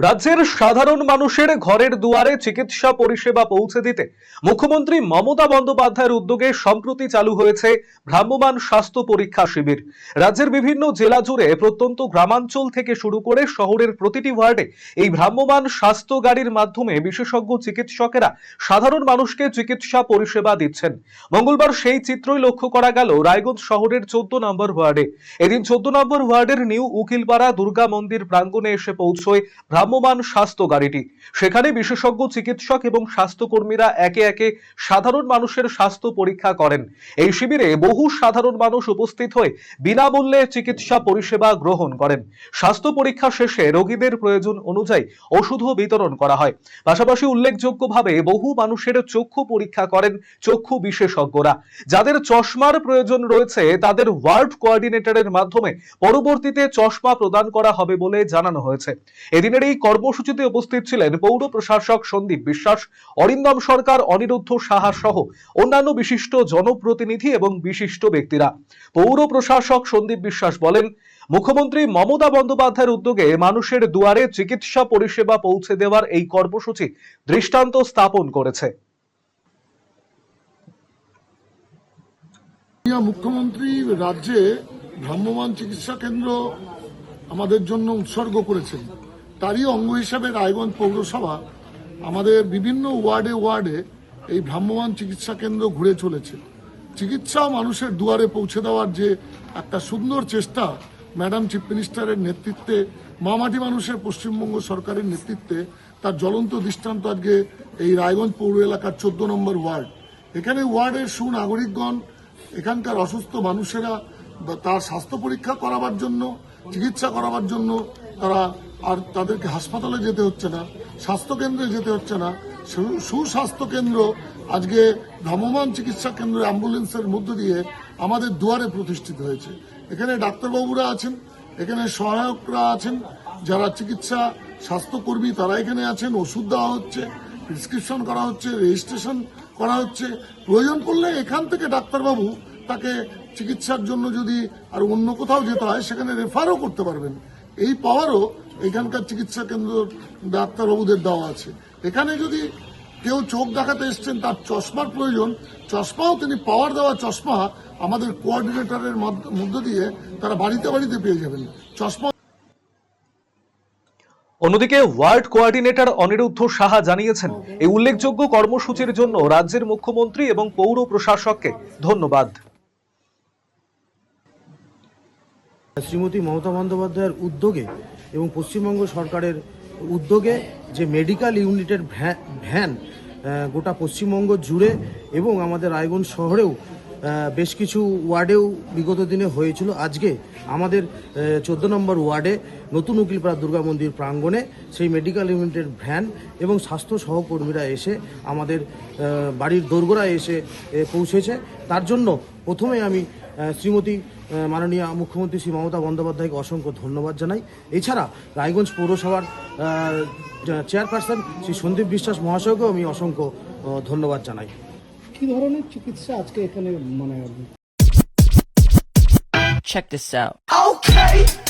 রাজ্যের সাধারণ মানুষের ঘরের দুয়ারে চিকিৎসা পরিষেবা পৌঁছে দিতে মুখ্যমন্ত্রী মমতা বন্দ্যোপাধ্যায়ের উদ্যোগে সম্প্রতি চালু হয়েছে ভ্রাম্যমাণ স্বাস্থ্য পরীক্ষা শিবির। রাজ্যের বিভিন্ন জেলা জুড়ে প্রত্যন্ত গ্রামাঞ্চল থেকে শুরু করে শহরের প্রতিটি ওয়ার্ডে এই ভ্রাম্যমাণ স্বাস্থ্য গাড়ির মাধ্যমে বিশেষজ্ঞ চিকিৎসকেরা সাধারণ মানুষকে চিকিৎসা পরিষেবা দিচ্ছেন। মঙ্গলবার সেই চিত্রই লক্ষ্য করা গেল রায়গঞ্জ শহরের চোদ্দ নম্বর ওয়ার্ডে। এদিন চোদ্দ নম্বর ওয়ার্ডের নিউ উকিলপাড়া দুর্গা মন্দির প্রাঙ্গণে এসে পৌঁছয় ভ্রাম্যমাণ স্বাস্থ্য গাড়িটি। সেখানে বিশেষজ্ঞ, চিকিৎসক এবং স্বাস্থ্যকর্মীরা একে একে সাধারণ মানুষের স্বাস্থ্য পরীক্ষা করেন। এই শিবিরে বহু সাধারণ মানুষ উপস্থিত হয়ে বিনামূল্যে চিকিৎসা পরিষেবা গ্রহণ করেন। স্বাস্থ্য পরীক্ষা শেষে রোগীদের প্রয়োজন অনুযায়ী ওষুধও বিতরণ করা হয়। পাশাপাশি উল্লেখযোগ্যভাবে বহু মানুষের চক্ষু পরীক্ষা করেন চক্ষু বিশেষজ্ঞরা। যাদের চশমার প্রয়োজন রয়েছে, তাদের ওয়ার্ড কোয়ার্ডিনেটরের মাধ্যমে পরবর্তীতে চশমা প্রদান করা হবে বলে জানানো হয়েছে। এদিনের এই কর্মসূচিতে উপস্থিত ছিলেন পৌর প্রশাসক সন্দীপ বিশ্বাস, অরিন্দম সরকার, অনিরুদ্ধ সাহা সহ অন্যান্য বিশিষ্ট জনপ্রতিনিধি এবং বিশিষ্ট ব্যক্তিরা। পৌর প্রশাসক সন্দীপ বিশ্বাস বলেন, মুখ্যমন্ত্রী মমতা বন্দ্যোপাধ্যায়ের উদ্যোগে মানুষের দুয়ারে চিকিৎসা পরিষেবা পৌঁছে দেওয়ার এই কর্মসূচি দৃষ্টান্ত স্থাপন করেছে। মুখ্যমন্ত্রী রাজ্যে ভ্রাম্যমাণ চিকিৎসা কেন্দ্র আমাদের জন্য উৎসর্গ করেছেন। তারই অঙ্গ হিসাবে রায়গঞ্জ পৌরসভা আমাদের বিভিন্ন ওয়ার্ডে ওয়ার্ডে এই ভ্রাম্যমাণ চিকিৎসা কেন্দ্র ঘুরে চলেছে। চিকিৎসা মানুষের দুয়ারে পৌঁছে দেওয়ার যে একটা সুন্দর চেষ্টা ম্যাডাম চিফ মিনিস্টারের নেতৃত্বে মামাটি মানুষের পশ্চিমবঙ্গ সরকারের নেতৃত্বে, তার জ্বলন্ত দৃষ্টান্ত আজকে এই রায়গঞ্জ পৌর এলাকার চোদ্দ নম্বর ওয়ার্ড। এখানে ওয়ার্ডের সুনাগরিকগণ, এখানকার অসুস্থ মানুষেরা তার স্বাস্থ্য পরীক্ষা করাবার জন্য, চিকিৎসা করাবার জন্য তারা আর তাদেরকে হাসপাতালে যেতে হচ্ছে না, স্বাস্থ্যকেন্দ্রে যেতে হচ্ছে না। সুস্বাস্থ্য কেন্দ্র, আজকে ভ্রাম্যমান চিকিৎসা কেন্দ্র অ্যাম্বুলেন্সের মধ্য দিয়ে আমাদের দুয়ারে প্রতিষ্ঠিত হয়েছে। এখানে ডাক্তারবাবুরা আছেন, এখানে সহায়করা আছেন, যারা চিকিৎসা, স্বাস্থ্যকর্মী তারা এখানে আছেন, ওষুধ দেওয়া হচ্ছে, প্রেসক্রিপশন করা হচ্ছে, রেজিস্ট্রেশন করা হচ্ছে। প্রয়োজন পড়লে এখান থেকে ডাক্তারবাবু তাকে চিকিৎসার জন্য যদি আর অন্য কোথাও যেতে হয়, সেখানে রেফারও করতে পারবেন। এই পাওয়ারও এখানকার চিকিৎসা কেন্দ্র ডাক্তারবাবুদের দেওয়া আছে। এখানে যদি কেউ চোখ দেখাতে এসছেন, তার চশমার প্রয়োজন। চশমাও তিনি পাওয়ার দেওয়া চশমা আমাদের কোঅর্ডিনেটরের মাধ্য- দিয়ে তারা বাড়িতে বাড়িতে পেয়ে যাবেন। চশমা অন্যদিকে ওয়ার্ড কোঅর্ডিনেটর অনিরুদ্ধ সাহা জানিয়েছেন, এই উল্লেখযোগ্য কর্মসূচির জন্য রাজ্যের মুখ্যমন্ত্রী এবং পৌর প্রশাসককে ধন্যবাদ। শ্রীমতী মমতা বন্দ্যোপাধ্যায়ের উদ্যোগে এবং পশ্চিমবঙ্গ সরকারের উদ্যোগে যে মেডিকেল ইউনিটের ভ্যা- ভ্যান গোটা পশ্চিমবঙ্গ জুড়ে এবং আমাদের রায়গঞ্জ শহরেও বেশ কিছু ওয়ার্ডেও বিগত দিনে হয়েছিল। আজকে আমাদের চোদ্দ নম্বর ওয়ার্ডে নতুন উকিলপাড়া দুর্গা মন্দির প্রাঙ্গণে সেই মেডিকেল ইউনিটের ভ্যান এবং স্বাস্থ্য সহকর্মীরা এসে আমাদের বাড়ির দোরগোড়ায় এসে পৌঁছেছে। তার জন্য প্রথমে আমি শ্রীমতী মাননীয় মুখ্যমন্ত্রী শ্রী মমতা বন্দ্যোপাধ্যায়কে অসংখ্য ধন্যবাদ জানাই এছাড়া রায়গঞ্জ পৌরসভার চেয়ারপারসন শ্রী সন্দীপ বিশ্বাস মহাশয়কেও আমি অসংখ্য ধন্যবাদ জানাই কি ধরনের চিকিৎসা আজকে এখানে মানে Check this out. Okay.